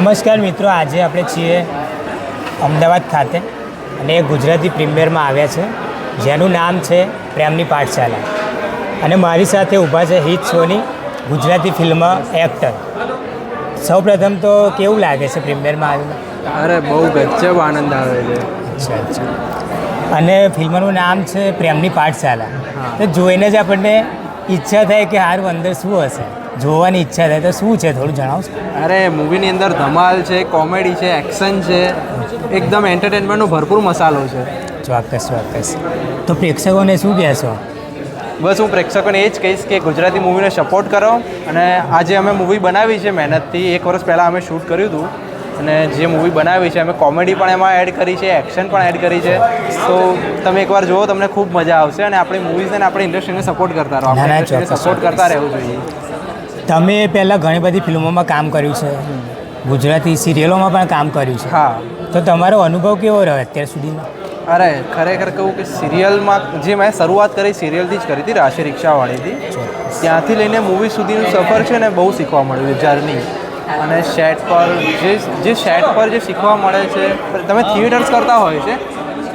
નમસ્કાર મિત્રો આજે આપણે છીએ અમદાવાદ ખાતે અને એ ગુજરાતી પ્રીમિયરમાં આવ્યા છે. જેનું નામ છે પ્રેમની પાઠશાલા. અને મારી સાથે ઊભા છે હિત સોની ગુજરાતી ફિલ્મ એક્ટર. સૌપ્રથમ તો કેવું લાગે છે પ્રીમિયરમાં આવીને? અરે બહુ ગજબ આનંદ આવે છે. અચ્છા અચ્છા. અને ફિલ્મનું નામ છે પ્રેમની પાઠશાલા. તો જોઈને જ આપણને ઈચ્છા થાય કે હારું અંદર શું હશે? જોવાની ઈચ્છા થાય તો શું છે? થોડું જણાવશો? અરે મૂવીની અંદર ધમાલ છે કોમેડી છે એક્શન છે. એકદમ એન્ટરટેનમેન્ટનો ભરપૂર મસાલો છે. ચોક્કસ ચોક્કસ. તો પ્રેક્ષકોને શું કહેશો? બસ હું પ્રેક્ષકોને એ જ કહીશ કે ગુજરાતી મૂવીને સપોર્ટ કરો અને આજે અમે મૂવી બનાવી છે મહેનતથી. એક વર્ષ પહેલાં અમે શૂટ કર્યું હતું અને જે મૂવી બનાવી છે અમે કોમેડી પણ એમાં એડ કરી છે એક્શન પણ એડ કરી છે. તો તમે એકવાર જુઓ તમને ખૂબ મજા આવશે અને આપણી મૂવીઝને આપણી ઇન્ડસ્ટ્રીને સપોર્ટ કરતા રહો. આપણે સપોર્ટ કરતા રહેવું જોઈએ. તમે પહેલાં ઘણી બધી ફિલ્મોમાં કામ કર્યું છે. ગુજરાતી સિરિયલોમાં પણ કામ કર્યું છે. હા. તો તમારો અનુભવ કેવો રહ્યો અત્યાર સુધીનો? અરે ખરેખર કહું કે સિરિયલમાં જે મેં શરૂઆત કરી સિરિયલથી જ કરી હતી રાશિ રિક્ષાવાળીથી. ત્યાંથી લઈને મૂવી સુધીનું સફર છે ને બહુ શીખવા મળ્યું જર્ની અને સેટ પર જે જે સેટ પર જે શીખવા મળે છે તમે થિયેટર્સ કરતા હોય છે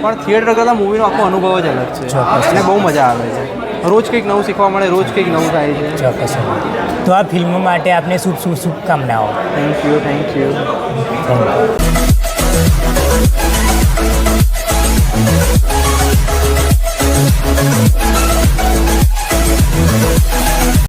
પણ થિયેટર કરતાં મૂવીનો આખો અનુભવ જ અલગ છે. અને બહુ મજા આવે છે. રોજ કંઈક નવું શીખવા મળે રોજ કંઈક નવું થાય છે. ચોક્કસ. તો આ ફિલ્મ માટે આપને શુભ શુભ શુભકામનાઓ. Thank you thank you thank you